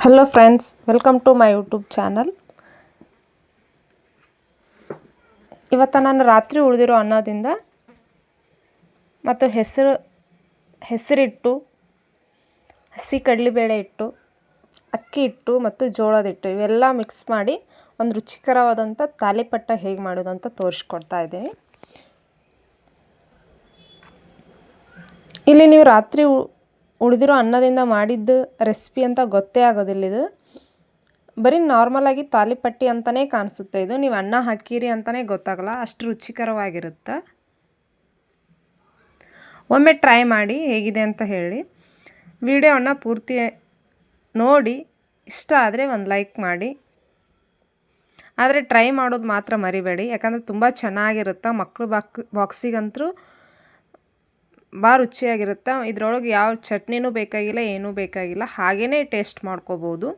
Hello friends welcome to my YouTube channel ಇವತ್ತು ನಾನು ರಾತ್ರಿ ಉಳಿದಿರೋ ಅನ್ನದಿಂದ ಮತ್ತು ಹೆಸರು, ಹೆಸರಿಟ್ಟು, ಹಸಿ ಕಡಲೆಬೇಳೆ ಇಟ್ಟು, ಅಕ್ಕಿ ಹಿಟ್ಟು ಮತ್ತು ಜೋಳದ ಹಿಟ್ಟು ಇವೆಲ್ಲ ಮಿಕ್ಸ್ ಮಾಡಿ ಒಂದು ರುಚಿಕರವಾದಂಥ ತಾಲಿಪಟ್ಟ ಹೇಗೆ ಮಾಡೋದು ಅಂತ ತೋರಿಸ್ಕೊಡ್ತಾ ಇದ್ದೀನಿ. ಇಲ್ಲಿ ನೀವು ರಾತ್ರಿ ಉಳಿದಿರೋ ಅನ್ನದಿಂದ ಮಾಡಿದ್ದು ರೆಸಿಪಿ ಅಂತ ಗೊತ್ತೇ ಆಗೋದಿಲ್ಲ ಇದು. ಬರೀ ನಾರ್ಮಲಾಗಿ ತಾಲಿಪಟ್ಟಿ ಅಂತಲೇ ಕಾಣಿಸುತ್ತೆ ಇದು. ನೀವು ಅನ್ನ ಹಾಕಿರಿ ಅಂತಲೇ ಗೊತ್ತಾಗಲ್ಲ. ಅಷ್ಟು ರುಚಿಕರವಾಗಿರುತ್ತೆ. ಒಮ್ಮೆ ಟ್ರೈ ಮಾಡಿ ಹೇಗಿದೆ ಅಂತ ಹೇಳಿ. ವಿಡಿಯೋವನ್ನು ಪೂರ್ತಿ ನೋಡಿ. ಇಷ್ಟ ಆದರೆ ಒಂದು ಲೈಕ್ ಮಾಡಿ. ಆದರೆ ಟ್ರೈ ಮಾಡೋದು ಮಾತ್ರ ಮರಿಬೇಡಿ. ಯಾಕಂದರೆ ತುಂಬ ಚೆನ್ನಾಗಿರುತ್ತೆ. ಮಕ್ಕಳು ಬಾಕ್ ಬಾಕ್ಸಿಗಂತೂ ಭಾಳ ರುಚಿಯಾಗಿರುತ್ತೆ. ಇದರೊಳಗೆ ಯಾವ ಚಟ್ನಿನೂ ಬೇಕಾಗಿಲ್ಲ, ಏನೂ ಬೇಕಾಗಿಲ್ಲ. ಹಾಗೇ ಟೇಸ್ಟ್ ಮಾಡ್ಕೋಬೋದು.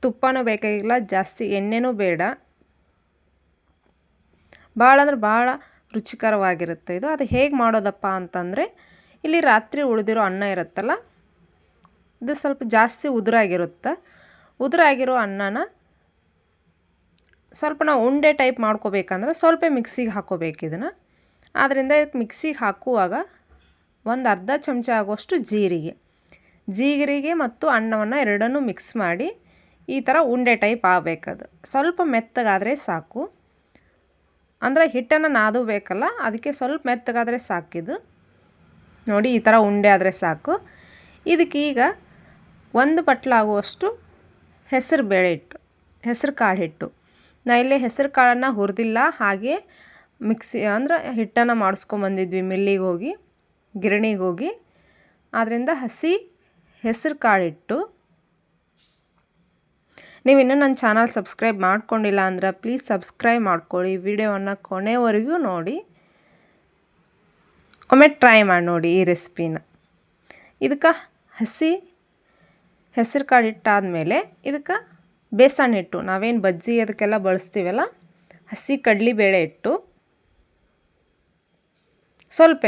ತುಪ್ಪನೂ ಬೇಕಾಗಿಲ್ಲ, ಜಾಸ್ತಿ ಎಣ್ಣೆನೂ ಬೇಡ. ಭಾಳ ಅಂದ್ರೆ ಭಾಳ ರುಚಿಕರವಾಗಿರುತ್ತೆ ಇದು. ಅದು ಹೇಗೆ ಮಾಡೋದಪ್ಪ ಅಂತಂದರೆ, ಇಲ್ಲಿ ರಾತ್ರಿ ಉಳಿದಿರೋ ಅನ್ನ ಇರುತ್ತಲ್ಲ, ಇದು ಸ್ವಲ್ಪ ಜಾಸ್ತಿ ಉದುರಾಗಿರುತ್ತೆ. ಉದುರಾಗಿರೋ ಅನ್ನನ ಸ್ವಲ್ಪ ನಾವು ಉಂಡೆ ಟೈಪ್ ಮಾಡ್ಕೋಬೇಕಂದ್ರೆ ಸ್ವಲ್ಪ ಮಿಕ್ಸಿಗೆ ಹಾಕೋಬೇಕು ಇದನ್ನು. ಆದ್ದರಿಂದ ಇದಕ್ಕೆ ಮಿಕ್ಸಿಗೆ ಹಾಕುವಾಗ ಒಂದು ಅರ್ಧ ಚಮಚ ಆಗುವಷ್ಟು ಜೀರಿಗೆ. ಜೀರಿಗೆ ಮತ್ತು ಅನ್ನವನ್ನು ಎರಡನ್ನೂ ಮಿಕ್ಸ್ ಮಾಡಿ ಈ ಥರ ಉಂಡೆ ಟೈಪ್ ಆಗಬೇಕದು. ಸ್ವಲ್ಪ ಮೆತ್ತಗಾದರೆ ಸಾಕು. ಅಂದರೆ ಹಿಟ್ಟನ್ನು ನಾದು ಬೇಕಲ್ಲ, ಅದಕ್ಕೆ ಸ್ವಲ್ಪ ಮೆತ್ತಗಾದರೆ ಸಾಕಿದು ನೋಡಿ, ಈ ಥರ ಉಂಡೆ ಆದರೆ ಸಾಕು. ಇದಕ್ಕೆ ಈಗ ಒಂದು ಪಟ್ಲಾಗುವಷ್ಟು ಹೆಸರು ಬೇಳೆ ಹಿಟ್ಟು, ಹೆಸರು ಕಾಳು ಹಿಟ್ಟು. ನಾ ಇಲ್ಲಿ ಹೆಸರು ಕಾಳನ್ನು ಹುರಿದಿಲ್ಲ, ಹಾಗೆ ಮಿಕ್ಸಿ ಅಂದ್ರೆ ಹಿಟ್ಟನ್ನು ಮಾಡಿಸ್ಕೊಂಬಂದಿದ್ವಿ, ಮಿಲ್ಲಿಗೆ ಹೋಗಿ. ಗಿರಣಿಗೆ ಹೋಗಿ ಅದರಿಂದ ಹಸಿ ಹೆಸರು ಕಾಳಿಟ್ಟು. ನೀವು ಇನ್ನೂ ನನ್ನ ಚಾನಲ್ ಸಬ್ಸ್ಕ್ರೈಬ್ ಮಾಡ್ಕೊಂಡಿಲ್ಲ ಅಂದ್ರೆ ಪ್ಲೀಸ್ ಸಬ್ಸ್ಕ್ರೈಬ್ ಮಾಡ್ಕೊಳ್ಳಿ. ವಿಡಿಯೋವನ್ನು ಕೊನೆವರೆಗೂ ನೋಡಿ. ಒಮ್ಮೆ ಟ್ರೈ ಮಾಡಿ ನೋಡಿ ಈ ರೆಸಿಪಿನ. ಇದಕ್ಕೆ ಹಸಿ ಹೆಸರು ಕಾಳು ಹಿಟ್ಟಾದಮೇಲೆ ಇದಕ್ಕೆ ಬೇಸನ್ ಇಟ್ಟು ನಾವೇನು ಬಜ್ಜಿ ಅದಕ್ಕೆಲ್ಲ ಬಳಸ್ತೀವಲ್ಲ? ಹಸಿ ಕಡಲೆಬೇಳೆ ಹಿಟ್ಟು. ಸ್ವಲ್ಪ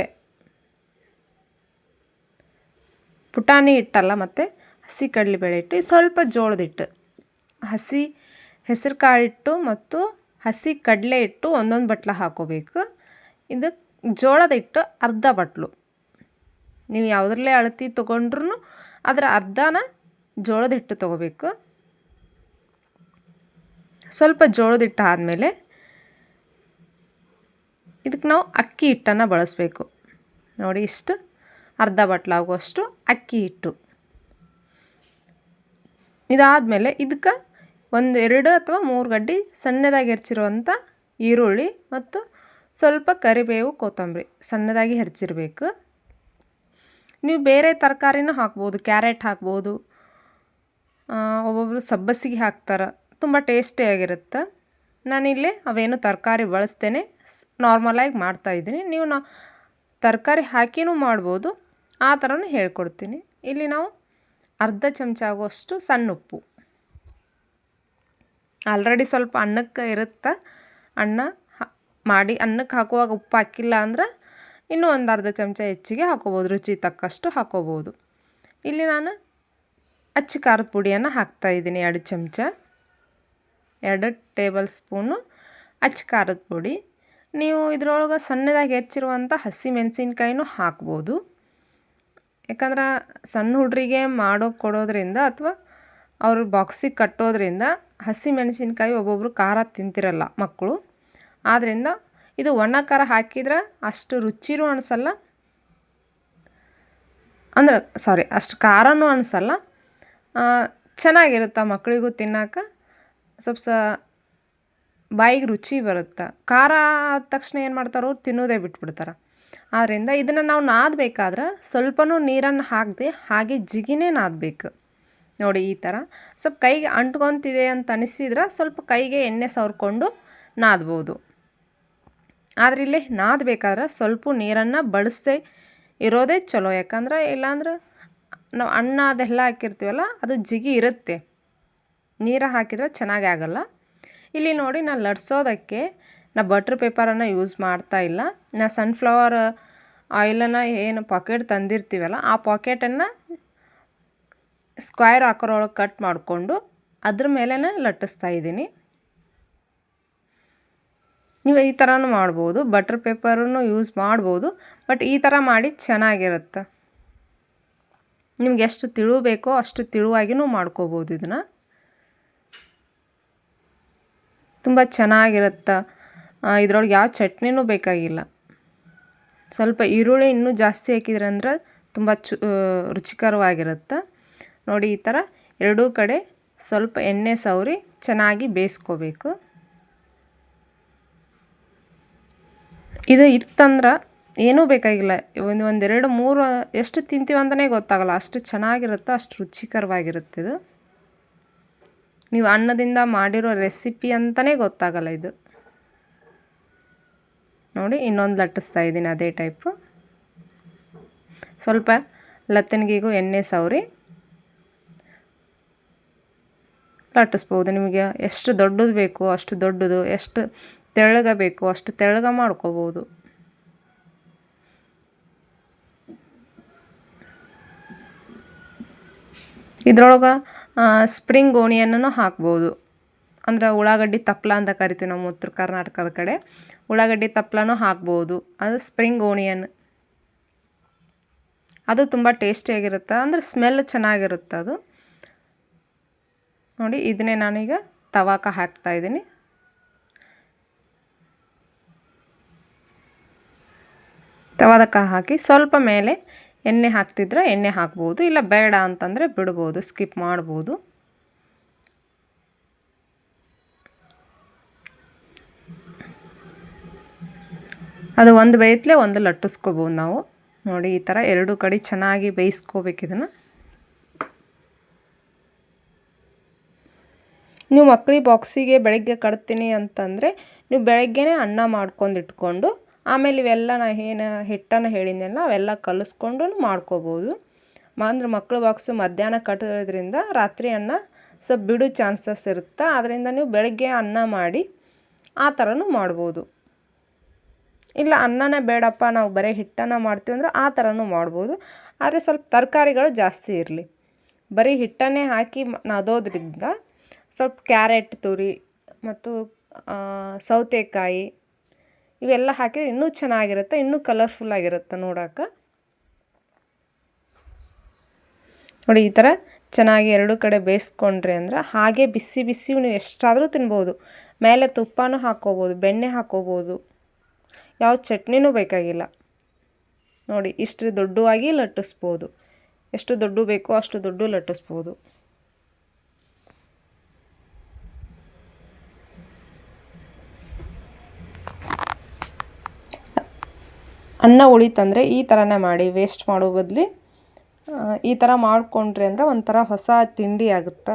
ಪುಟಾಣಿ ಹಿಟ್ಟಲ್ಲ ಮತ್ತು ಹಸಿ ಕಡಲೆಬೇಳೆ ಹಿಟ್ಟು. ಸ್ವಲ್ಪ ಜೋಳದ ಹಿಟ್ಟು. ಹಸಿ ಹೆಸರು ಕಾಳು ಹಿಟ್ಟು ಮತ್ತು ಹಸಿ ಕಡಲೆ ಹಿಟ್ಟು ಒಂದೊಂದು ಬಟ್ಲ ಹಾಕೋಬೇಕು. ಇದು ಜೋಳದ ಹಿಟ್ಟು ಅರ್ಧ ಬಟ್ಲು. ನೀವು ಯಾವುದ್ರಲ್ಲೇ ಅಳತಿ ತೊಗೊಂಡ್ರು ಅದರ ಅರ್ಧನ ಜೋಳದ ಹಿಟ್ಟು ತೊಗೋಬೇಕು. ಸ್ವಲ್ಪ ಜೋಳದ ಹಿಟ್ಟು ಆದಮೇಲೆ ಇದಕ್ಕೆ ನಾವು ಅಕ್ಕಿ ಹಿಟ್ಟನ್ನು ಬಳಸಬೇಕು. ನೋಡಿ ಇಷ್ಟು ಅರ್ಧ ಬಟ್ಲಾಗುವಷ್ಟು ಅಕ್ಕಿ ಹಿಟ್ಟು. ಇದಾದಮೇಲೆ ಇದಕ್ಕೆ ಒಂದು ಎರಡು ಅಥವಾ ಮೂರು ಗಡ್ಡಿ ಸಣ್ಣದಾಗಿ ಹೆರ್ಚಿರುವಂಥ ಈರುಳ್ಳಿ ಮತ್ತು ಸ್ವಲ್ಪ ಕರಿಬೇವು ಕೊತ್ತಂಬರಿ ಸಣ್ಣದಾಗಿ ಹೆಚ್ಚಿರಬೇಕು ನೀವು ಬೇರೆ ತರಕಾರಿನೂ ಹಾಕ್ಬೋದು, ಕ್ಯಾರೆಟ್ ಹಾಕ್ಬೋದು ಒಬ್ಬೊಬ್ಬರು ಸಬ್ಬಸಿಗೆ ಹಾಕ್ತಾರೆ, ತುಂಬ ಟೇಸ್ಟಿಯಾಗಿರುತ್ತೆ ನಾನಿಲ್ಲಿ ಅವೇನು ತರಕಾರಿ ಬಳಸ್ತೇನೆ ನಾರ್ಮಲಾಗಿ ಮಾಡ್ತಾಯಿದ್ದೀನಿ ನೀವು ನಾ, ತರಕಾರಿ ಹಾಕಿನೂ ಮಾಡ್ಬೋದು ಆ ಥರನೂ ಹೇಳ್ಕೊಡ್ತೀನಿ. ಇಲ್ಲಿ ನಾವು ಅರ್ಧ ಚಮಚ ಆಗುವಷ್ಟು ಸಣ್ಣ ಉಪ್ಪು. ಆಲ್ರೆಡಿ ಸ್ವಲ್ಪ ಅನ್ನಕ್ಕೆ ಇರುತ್ತೆ ಅನ್ನ ಮಾಡಿ ಅನ್ನಕ್ಕೆ ಹಾಕುವಾಗ ಉಪ್ಪು ಹಾಕಿಲ್ಲ ಅಂದ್ರೆ ಇನ್ನೂ ಒಂದು ಅರ್ಧ ಚಮಚ ಹೆಚ್ಚಿಗೆ ಹಾಕೋಬೋದು, ರುಚಿ ತಕ್ಕಷ್ಟು ಹಾಕೋಬೋದು. ಇಲ್ಲಿ ನಾನು ಅಚ್ಚ ಖಾರದ ಪುಡಿಯನ್ನು ಹಾಕ್ತಾಯಿದ್ದೀನಿ ಎರಡು ಚಮಚ. ಎರಡು ಟೇಬಲ್ ಸ್ಪೂನು ಅಚ್ಚ ಖಾರದ ಪುಡಿ. ನೀವು ಇದರೊಳಗೆ ಸಣ್ಣದಾಗಿ ಹೆಚ್ಚಿರುವಂಥ ಹಸಿ ಮೆಣಸಿನ್ಕಾಯಿನೂ ಹಾಕ್ಬೋದು. ಯಾಕಂದ್ರೆ ಸಣ್ಣ ಹುಡ್ರಿಗೆ ಮಾಡೋ ಕೊಡೋದ್ರಿಂದ ಅಥವಾ ಅವರು ಬಾಕ್ಸಿಗೆ ಕಟ್ಟೋದ್ರಿಂದ ಹಸಿ ಮೆಣಸಿನ್ಕಾಯಿ ಒಬ್ಬೊಬ್ಬರು ಖಾರ ತಿಂತಿರಲ್ಲ ಮಕ್ಕಳು. ಆದ್ದರಿಂದ ಇದು ಒಣ ಖಾರ ಹಾಕಿದ್ರೆ ಅಷ್ಟು ರುಚಿನೂ ಅನಿಸಲ್ಲ. ಅಂದ್ರೆ ಸಾರಿ ಅಷ್ಟು ಖಾರನೂ ಅನಿಸಲ್ಲ. ಚೆನ್ನಾಗಿರುತ್ತೆ ಮಕ್ಕಳಿಗೂ ತಿನ್ನೋಕೆ? ಸ್ವಲ್ಪ ಸ ಬಾಯಿಗೆ ರುಚಿ ಬರುತ್ತೆ? ಖಾರ ಆದ ತಕ್ಷಣ ಏನು ಮಾಡ್ತಾರೋ ತಿನ್ನೋದೇ ಬಿಟ್ಬಿಡ್ತಾರೆ. ಆದ್ದರಿಂದ ಇದನ್ನು ನಾವು ನಾದಬೇಕಾದ್ರೆ ಸ್ವಲ್ಪನೂ ನೀರನ್ನು ಹಾಕದೆ ಹಾಗೆ ಜಿಗಿನೇ ನಾದಬೇಕು. ನೋಡಿ ಈ ಥರ ಸ್ವಲ್ಪ ಕೈಗೆ ಅಂಟ್ಕೊತಿದೆ ಅಂತ ಅನಿಸಿದ್ರೆ ಸ್ವಲ್ಪ ಕೈಗೆ ಎಣ್ಣೆ ಸವರ್ಕೊಂಡು ನಾದ್ಬೋದು. ಆದರೆ ಇಲ್ಲಿ ನಾದಬೇಕಾದ್ರೆ ಸ್ವಲ್ಪ ನೀರನ್ನು ಬಳಸದೆ ಇರೋದೇ ಚಲೋ. ಯಾಕಂದ್ರೆ ಇಲ್ಲಾಂದ್ರೆ ನಾವು ಅನ್ನ ಅದೆಲ್ಲ ಹಾಕಿರ್ತೀವಲ್ಲ, ಅದು ಜಿಗಿ ಇರುತ್ತೆ. ನೀರು ಹಾಕಿದರೆ ಚೆನ್ನಾಗಿ ಆಗಲ್ಲ. ಇಲ್ಲಿ ನೋಡಿ ನಾನು ಲಟ್ಸೋದಕ್ಕೆ ನಾ ಬಟ್ರ್ ಪೇಪರನ್ನು ಯೂಸ್ ಮಾಡ್ತಾ ಇಲ್ಲ. ನಾ ಸನ್ಫ್ಲವರ್ ಆಯಿಲನ್ನು ಏನು ಪಾಕೆಟ್ ತಂದಿರ್ತೀವಲ್ಲ, ಆ ಪಾಕೆಟನ್ನು ಸ್ಕ್ವೈರ್ ಆಕರೊಳಗೆ ಕಟ್ ಮಾಡಿಕೊಂಡು ಅದ್ರ ಮೇಲೇ ಲಟ್ಟಿಸ್ತಾ ಇದ್ದೀನಿ. ನೀವು ಈ ಥರನೂ ಮಾಡ್ಬೋದು ಬಟರ್ ಪೇಪರನ್ನು ಯೂಸ್ ಮಾಡ್ಬೋದು ಬಟ್ ಈ ಥರ ಮಾಡಿ ಚೆನ್ನಾಗಿರುತ್ತೆ. ನಿಮ್ಗೆ ಎಷ್ಟು ತಿಳು ಬೇಕೋ ಅಷ್ಟು ತಿಳುವಾಗಿನೂ ಮಾಡ್ಕೋಬೋದು ಇದನ್ನು. ತುಂಬ ಚೆನ್ನಾಗಿರುತ್ತೆ. ಇದ್ರೊಳಗೆ ಯಾವ ಚಟ್ನಿನೂ ಬೇಕಾಗಿಲ್ಲ. ಸ್ವಲ್ಪ ಈರುಳ್ಳಿ ಇನ್ನೂ ಜಾಸ್ತಿ ಹಾಕಿದ್ರೆ ಅಂದ್ರೆ ತುಂಬ ಚು ರುಚಿಕರವಾಗಿರುತ್ತೆ. ನೋಡಿ, ಈ ಥರ ಎರಡೂ ಕಡೆ ಸ್ವಲ್ಪ ಎಣ್ಣೆ ಸವರಿ ಚೆನ್ನಾಗಿ ಬೇಯಿಸ್ಕೋಬೇಕು. ಇದು ಇತ್ತಂದ್ರೆ ಏನೂ ಬೇಕಾಗಿಲ್ಲ. ಒಂದು ಒಂದೆರಡು ಮೂರು, ಎಷ್ಟು ತಿಂತೀವಿ ಅಂತಲೇ ಗೊತ್ತಾಗಲ್ಲ. ಅಷ್ಟು ಚೆನ್ನಾಗಿರುತ್ತೆ, ಅಷ್ಟು ರುಚಿಕರವಾಗಿರುತ್ತೆ ಇದು ನೀವು ಅನ್ನದಿಂದ ಮಾಡಿರೋ ರೆಸಿಪಿ ಅಂತಲೇ ಗೊತ್ತಾಗಲ್ಲ ಇದು. ನೋಡಿ ಇನ್ನೊಂದು ಲಟ್ಟಿಸ್ತಾ ಇದ್ದೀನಿ ಅದೇ ಟೈಪು. ಸ್ವಲ್ಪ ಲತ್ತನಿಗೆಗೂ ಎಣ್ಣೆ ಸವರಿ ಲಟ್ಟಿಸ್ಬೋದು. ನಿಮಗೆ ಎಷ್ಟು ದೊಡ್ಡದು ಬೇಕು, ಅಷ್ಟು ದೊಡ್ಡದು, ಎಷ್ಟು ತೆಳ್ಳಗ ಬೇಕು, ಅಷ್ಟು ತೆಳ್ಳಗ ಮಾಡ್ಕೋಬೋದು. ಇದ್ರೊಳಗೆ ಸ್ಪ್ರಿಂಗ್ ಓಣಿಯನ್ನು ಹಾಕ್ಬೋದು. ಅಂದ್ರೆ ಉಳ್ಳಾಗಡ್ಡಿ ತಪ್ಪಲ ಅಂತ ಕರಿತೀವಿ ನಮ್ಮ ಉತ್ತರ ಕರ್ನಾಟಕದ ಕಡೆ. ಉಳ್ಳಾಗಡ್ಡಿ ತಪ್ಪಲನೂ ಹಾಕ್ಬೋದು. ಅದು ಸ್ಪ್ರಿಂಗ್ ಓನಿಯನ್. ಅದು ತುಂಬ ಟೇಸ್ಟಿಯಾಗಿರುತ್ತೆ ಅಂದರೆ ಸ್ಮೆಲ್ ಚೆನ್ನಾಗಿರುತ್ತೆ ಅದು. ನೋಡಿ, ಇದನ್ನೇ ನಾನೀಗ ತವಾಕ ಹಾಕ್ತಾಯಿದ್ದೀನಿ ತವಾದಕ ಹಾಕಿ ಸ್ವಲ್ಪ ಮೇಲೆ ಎಣ್ಣೆ ಹಾಕ್ತಿದ್ರೆ ಎಣ್ಣೆ ಹಾಕ್ಬೋದು. ಇಲ್ಲ ಬೇಡ ಅಂತಂದರೆ ಬಿಡ್ಬೋದು, ಸ್ಕಿಪ್ ಮಾಡ್ಬೋದು. ಅದು ಒಂದು ಬೇಯ್ತಲೇ ಒಂದು ಲಟ್ಟಿಸ್ಕೋಬೋದು ನಾವು. ನೋಡಿ, ಈ ಥರ ಎರಡು ಕಡೆ ಚೆನ್ನಾಗಿ ಬೇಯಿಸ್ಕೋಬೇಕು ಇದನ್ನು. ನೀವು ಮಕ್ಳಿಗೆ ಬಾಕ್ಸಿಗೆ ಬೆಳಗ್ಗೆ ಕಟ್ತೀನಿ ಅಂತಂದರೆ ನೀವು ಬೆಳಗ್ಗೆನೇ ಅನ್ನ ಮಾಡ್ಕೊಂಡು ಇಟ್ಕೊಂಡು, ಆಮೇಲೆ ಇವೆಲ್ಲ ನಾ ಏನು ಹಿಟ್ಟನ್ನು ಹೇಳಿದ್ನೆಲ್ಲ, ಅವೆಲ್ಲ ಕಲಿಸ್ಕೊಂಡು ಮಾಡ್ಕೋಬೋದು. ಅಂದ್ರೆ ಮಕ್ಕಳು ಬಾಕ್ಸು ಮಧ್ಯಾಹ್ನ ಕಟ್ಟೋದ್ರಿಂದ ರಾತ್ರಿ ಅನ್ನ ಸ್ವಲ್ಪ ಬಿಡೋ ಚಾನ್ಸಸ್ ಇರುತ್ತೆ ಅದರಿಂದ ನೀವು ಬೆಳಗ್ಗೆ ಅನ್ನ ಮಾಡಿ ಆ ಥರನೂ ಮಾಡ್ಬೋದು. ಇಲ್ಲ ಅನ್ನನೇ ಬೇಡಪ್ಪ ನಾವು ಬರೀ ಹಿಟ್ಟನ್ನು ಮಾಡ್ತೀವಿ ಅಂದ್ರೆ ಆ ಥರನೂ ಮಾಡ್ಬೋದು. ಆದರೆ ಸ್ವಲ್ಪ ತರಕಾರಿಗಳು ಜಾಸ್ತಿ ಇರಲಿ. ಬರೀ ಹಿಟ್ಟನ್ನೇ ಹಾಕಿ ನಾದೋದ್ರಿಂದ ಸ್ವಲ್ಪ ಕ್ಯಾರೆಟ್, ತುರಿ ಮತ್ತು ಸೌತೆಕಾಯಿ ಇವೆಲ್ಲ ಹಾಕಿದರೆ ಇನ್ನೂ ಚೆನ್ನಾಗಿರುತ್ತೆ, ಇನ್ನೂ ಕಲರ್ಫುಲ್ ಆಗಿರುತ್ತೆ ನೋಡೋಕೆ. ನೋಡಿ ಈ ಥರ ಚೆನ್ನಾಗಿ ಎರಡು ಕಡೆ ಬೇಯಿಸ್ಕೊಂಡ್ರಿ ಅಂದ್ರೆ ಹಾಗೆ ಬಿಸಿ ಬಿಸಿ ನೀವು ಎಷ್ಟಾದರೂ ತಿನ್ಬೋದು. ಮೇಲೆ ತುಪ್ಪನೂ ಹಾಕ್ಕೋಬೋದು, ಬೆಣ್ಣೆ ಹಾಕ್ಕೋಬೋದು. ಯಾವ ಚಟ್ನಿನೂ ಬೇಕಾಗಿಲ್ಲ. ನೋಡಿ ಇಷ್ಟು ದೊಡ್ಡವಾಗಿ ಲಟ್ಟಿಸ್ಬೋದು. ಎಷ್ಟು ದೊಡ್ಡ ಬೇಕೋ ಅಷ್ಟು ದೊಡ್ಡ ಲಟ್ಟಿಸ್ಬೋದು. ಅನ್ನ ಉಳಿತಂದರೆ ಈ ಥರನೇ ಮಾಡಿ ವೇಸ್ಟ್ ಮಾಡೋ ಬದಲಿ ಈ ಥರ ಮಾಡಿಕೊಂಡ್ರಿ ಅಂದರೆ ಒಂಥರ ಹೊಸ ತಿಂಡಿ ಆಗುತ್ತೆ.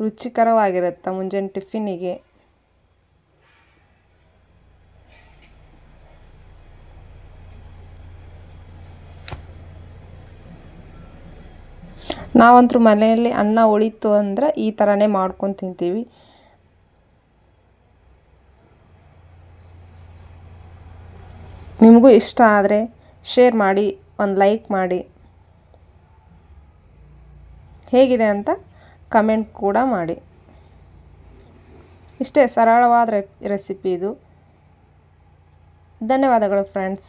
ರುಚಿಕರವಾಗಿರುತ್ತೆ ಮುಂಜಾನೆ ಟಿಫಿನಿಗೆ. ನಾವಂತೂ ಮನೆಯಲ್ಲಿ ಅನ್ನ ಉಳಿತು ಅಂದರೆ ಈ ಥರನೇ ಮಾಡ್ಕೊಂಡು ತಿಂತೀವಿ. ನಿಮಗೂ ಇಷ್ಟ ಆದರೆ ಶೇರ್ ಮಾಡಿ, ಒಂದು ಲೈಕ್ ಮಾಡಿ. ಹೇಗಿದೆ ಅಂತ ಕಮೆಂಟ್ ಕೂಡ ಮಾಡಿ. ಇಷ್ಟೇ ಸರಳವಾದ ರೆಸಿಪಿ ಇದು. ಧನ್ಯವಾದಗಳು ಫ್ರೆಂಡ್ಸ್